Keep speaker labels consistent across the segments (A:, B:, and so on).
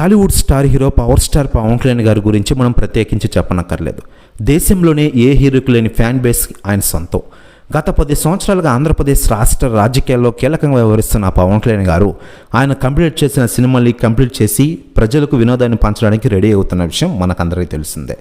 A: Tollywood star hero power star Pawan Kalyan గారి గురించి మనం ప్రత్యేకించి చెప్పనక్కర్లేదు. దేశంలోనే ఏ హీరోకి లేని ఫ్యాన్ బేస్ ఆయన సొంతం. గత పది సంవత్సరాలుగా ఆంధ్రప్రదేశ్ రాష్ట్ర రాజకీయాల్లో కీలకంగా వ్యవహరిస్తున్న పవన్ కళ్యాణ్ గారు ఆయన కంప్లీట్ చేసిన సినిమాల్ని కంప్లీట్ చేసి ప్రజలకు వినోదాన్ని పంచడానికి రెడీ అవుతున్న విషయం మనకందరికీ తెలిసిందే.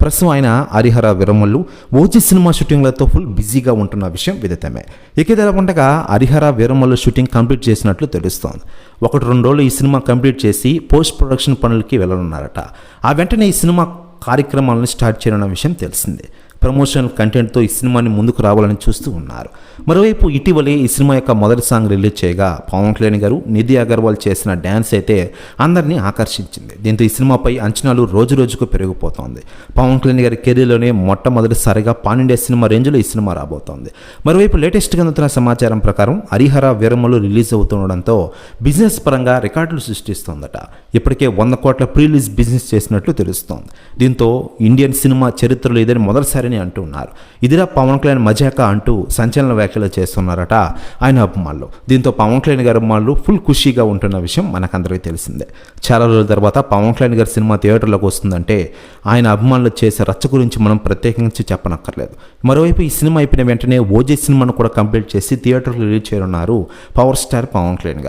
A: ప్రస్తుతం ఆయన హరిహర విరమల్లు ఓజీ సినిమా షూటింగ్లతో ఫుల్ బిజీగా ఉంటున్న విషయం విదితమే. ఇక ఇలా హరిహర వీరమల్లు షూటింగ్ కంప్లీట్ చేసినట్లు తెలుస్తోంది. ఒకటి రెండు రోజులు ఈ సినిమా కంప్లీట్ చేసి పోస్ట్ ప్రొడక్షన్ పనులకి వెళ్ళనున్నారట. ఆ వెంటనే ఈ సినిమా కార్యక్రమాలను స్టార్ట్ చేయనున్న విషయం తెలిసిందే. ప్రమోషనల్ కంటెంట్తో ఈ సినిమాని ముందుకు రావాలని చూస్తూ ఉన్నారు. మరోవైపు ఇటీవలే ఈ సినిమా యొక్క మొదటి సాంగ్ రిలీజ్ చేయగా పవన్ కళ్యాణ్ గారు నిధి అగర్వాల్ చేసిన డ్యాన్స్ అయితే అందరినీ ఆకర్షించింది. దీంతో ఈ సినిమాపై అంచనాలు రోజు రోజుకు పెరిగిపోతోంది. పవన్ కళ్యాణ్ గారి కెరీర్లోనే మొట్టమొదటిసారిగా పాన్ ఇండియా సినిమా రేంజ్లో ఈ సినిమా రాబోతోంది. మరోవైపు లేటెస్ట్గా అందుతున్న సమాచారం ప్రకారం హరిహర విరమలు రిలీజ్ అవుతుండడంతో బిజినెస్ పరంగా రికార్డులు సృష్టిస్తోందట. ఇప్పటికే వంద కోట్ల ప్రీ రిలీజ్ బిజినెస్ చేసినట్లు తెలుస్తోంది. దీంతో ఇండియన్ సినిమా చరిత్రలో ఇదని అని అంటున్నారు ఇదిరా పవన్ కళ్యాణ్ మజాక అంటూ సంచలన వ్యాఖ్యలు చేస్తున్నారట ఆయన అభిమానులు. దీంతో పవన్ కళ్యాణ్ గారి అభిమానులు ఫుల్ ఖుషీగా ఉంటున్న విషయం మనకందరికీ తెలిసిందే. చాలా రోజుల తర్వాత పవన్ కళ్యాణ్ గారి సినిమా థియేటర్లోకి వస్తుందంటే ఆయన అభిమానులు చేసే రచ్చ గురించి మనం ప్రత్యేకించి చెప్పనక్కర్లేదు. మరోవైపు ఈ సినిమా అయిపోయిన వెంటనే ఓజే సినిమాను కూడా కంప్లీట్ చేసి థియేటర్లో రిలీజ్ చేయనున్నారు పవర్ స్టార్ పవన్ కళ్యాణ్ గారు.